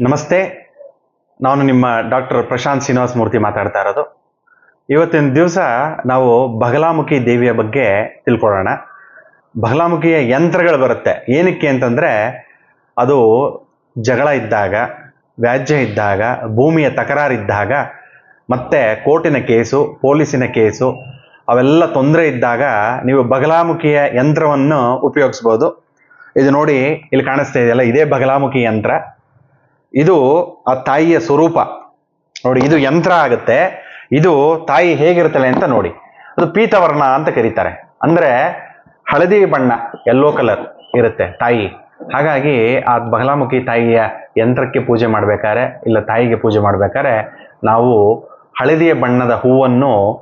ನಮಸ್ತೆ. ನಾನು ನಿಮ್ಮ ಡಾಕ್ಟರ್ ಪ್ರಶಾಂತ್ ಶ್ರೀನಿವಾಸ ಮೂರ್ತಿ ಮಾತಾಡ್ತಾ ಇರೋದು. ಇವತ್ತಿನ ದಿವಸ ನಾವು ಬಗಲಾಮುಖಿ ದೇವಿಯ ಬಗ್ಗೆ ತಿಳ್ಕೊಳ್ಳೋಣ. ಬಗಲಾಮುಖಿಯ ಯಂತ್ರಗಳು ಬರುತ್ತೆ. ಏನಕ್ಕೆ ಅಂತಂದರೆ, ಅದು ಜಗಳ ಇದ್ದಾಗ, ವ್ಯಾಜ್ಯ ಇದ್ದಾಗ, ಭೂಮಿಯ ತಕರಾರಿದ್ದಾಗ ಮತ್ತು ಕೋರ್ಟಿನ ಕೇಸು, ಪೊಲೀಸಿನ ಕೇಸು, ಅವೆಲ್ಲ ತೊಂದರೆ ಇದ್ದಾಗ ನೀವು ಬಗಲಾಮುಖಿಯ ಯಂತ್ರವನ್ನು ಉಪಯೋಗಿಸ್ಬೋದು. ಇದು ನೋಡಿ ಇಲ್ಲಿ ಕಾಣಿಸ್ತಾ ಇದೆಯಲ್ಲ, ಇದೇ ಬಗಲಾಮುಖಿ ಯಂತ್ರ. ಇದು ಆ ತಾಯಿಯ ಸ್ವರೂಪ. ನೋಡಿ, ಇದು ಯಂತ್ರ ಆಗುತ್ತೆ. ಇದು ತಾಯಿ ಹೇಗಿರ್ತಾಳೆ ಅಂತ ನೋಡಿ. ಅದು ಪೀತವರ್ಣ ಅಂತ ಕರೀತಾರೆ. ಅಂದ್ರೆ ಹಳದಿ ಬಣ್ಣ ಎಲ್ಲೋ ಕಲರ್ ಇರುತ್ತೆ ತಾಯಿ. ಹಾಗಾಗಿ ಆ ಬಹಲಾಮುಖಿ ತಾಯಿಯ ಯಂತ್ರಕ್ಕೆ ಪೂಜೆ ಮಾಡ್ಬೇಕಾದ್ರೆ, ಇಲ್ಲ ತಾಯಿಗೆ ಪೂಜೆ ಮಾಡ್ಬೇಕಾದ್ರೆ ನಾವು ಹಳದಿಯ ಬಣ್ಣದ ಹೂವನ್ನು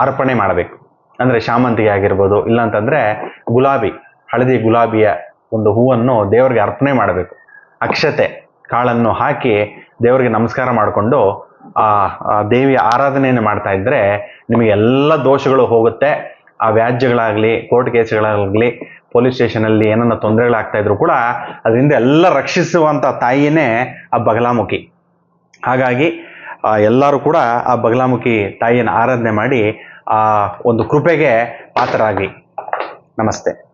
ಅರ್ಪಣೆ ಮಾಡಬೇಕು. ಅಂದ್ರೆ ಶಾಮಂತಿಗೆ ಆಗಿರ್ಬೋದು ಇಲ್ಲ ಅಂತಂದ್ರೆ ಗುಲಾಬಿ, ಹಳದಿ ಗುಲಾಬಿಯ ಒಂದು ಹೂವನ್ನು ದೇವರಿಗೆ ಅರ್ಪಣೆ ಮಾಡಬೇಕು. ಅಕ್ಷತೆ. ಕಾಳನ್ನು ಹಾಕಿ ದೇವರಿಗೆ ನಮಸ್ಕಾರ ಮಾಡಿಕೊಂಡು ಆ ದೇವಿಯ ಆರಾಧನೆಯನ್ನು ಮಾಡ್ತಾ ಇದ್ರೆ ನಿಮಗೆ ಎಲ್ಲ ದೋಷಗಳು ಹೋಗುತ್ತೆ. ಆ ವ್ಯಾಜ್ಯಗಳಾಗಲಿ, ಕೋರ್ಟ್ ಕೇಸ್ಗಳಾಗಲಿ, ಪೊಲೀಸ್ ಸ್ಟೇಷನಲ್ಲಿ ಏನನ್ನ ತೊಂದರೆಗಳಾಗ್ತಾ ಇದ್ರು ಕೂಡ ಅದರಿಂದ ಎಲ್ಲ ರಕ್ಷಿಸುವಂಥ ತಾಯಿಯೇ ಆ ಬಗಲಾಮುಖಿ. ಹಾಗಾಗಿ ಎಲ್ಲರೂ ಕೂಡ ಆ ಬಗಲಾಮುಖಿ ತಾಯಿಯನ್ನು ಆರಾಧನೆ ಮಾಡಿ ಆ ಒಂದು ಕೃಪೆಗೆ ಪಾತ್ರರಾಗಿ. ನಮಸ್ತೆ.